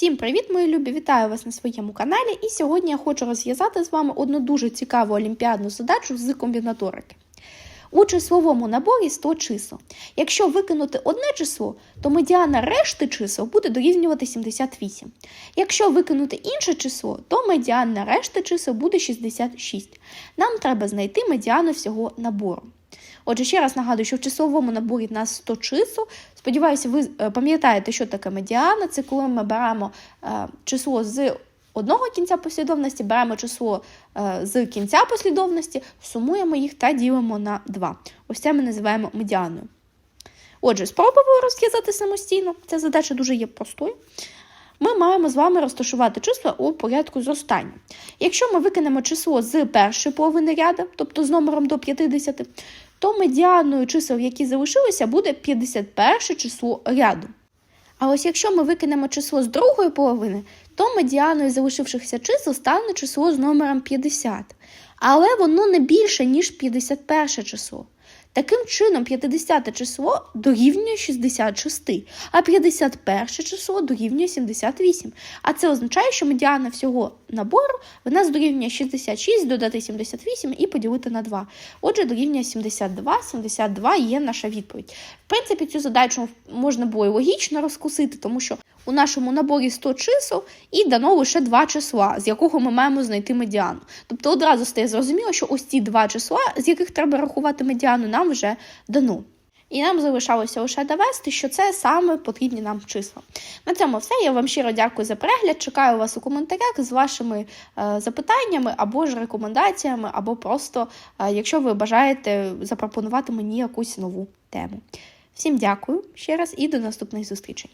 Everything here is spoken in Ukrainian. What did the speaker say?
Всім привіт, мої любі! Вітаю вас на своєму каналі. І сьогодні я хочу розв'язати з вами одну дуже цікаву олімпіадну задачу з комбінаторики. У числовому наборі 100 чисел. Якщо викинути одне число, то медіана решти чисел буде дорівнювати 78. Якщо викинути інше число, то медіана решти чисел буде 66. Нам треба знайти медіану всього набору. Отже, ще раз нагадую, що в числовому наборі в нас 100 чисел. Сподіваюся, ви е, пам'ятаєте, що таке медіана. Це коли ми беремо е, число з одного кінця послідовності, беремо число е, з кінця послідовності, сумуємо їх та ділимо на 2. Ось це ми називаємо медіаною. Отже, спробуємо розв'язати самостійно. Ця задача дуже є простою. Ми маємо з вами розташувати числа у порядку зростання. Якщо ми викинемо число з першої половини ряда, тобто з номером до 50, то медіаною чисел, які залишилися, буде 51 число ряду. А ось якщо ми викинемо число з другої половини, то медіаною залишившихся чисел стане число з номером 50. Але воно не більше, ніж 51 число. Таким чином, 50 число дорівнює 66, а 51 число дорівнює 78. А це означає, що медіана всього набору в нас дорівнює 66, додати 78 і поділити на 2. Отже, дорівнює 72. 72 є наша відповідь. В принципі, цю задачу можна було і логічно розкусити, тому що у нашому наборі 100 чисел і дано лише два числа, з якого ми маємо знайти медіану. Тобто одразу стає зрозуміло, що ось ці два числа, з яких треба рахувати медіану, нам вже дано. І нам залишалося лише довести, що це саме потрібні нам числа. На цьому все. Я вам щиро дякую за перегляд. Чекаю вас у коментарях з вашими е, запитаннями або ж рекомендаціями, або просто, е, якщо ви бажаєте запропонувати мені якусь нову тему. Всім дякую ще раз і до наступних зустрічей.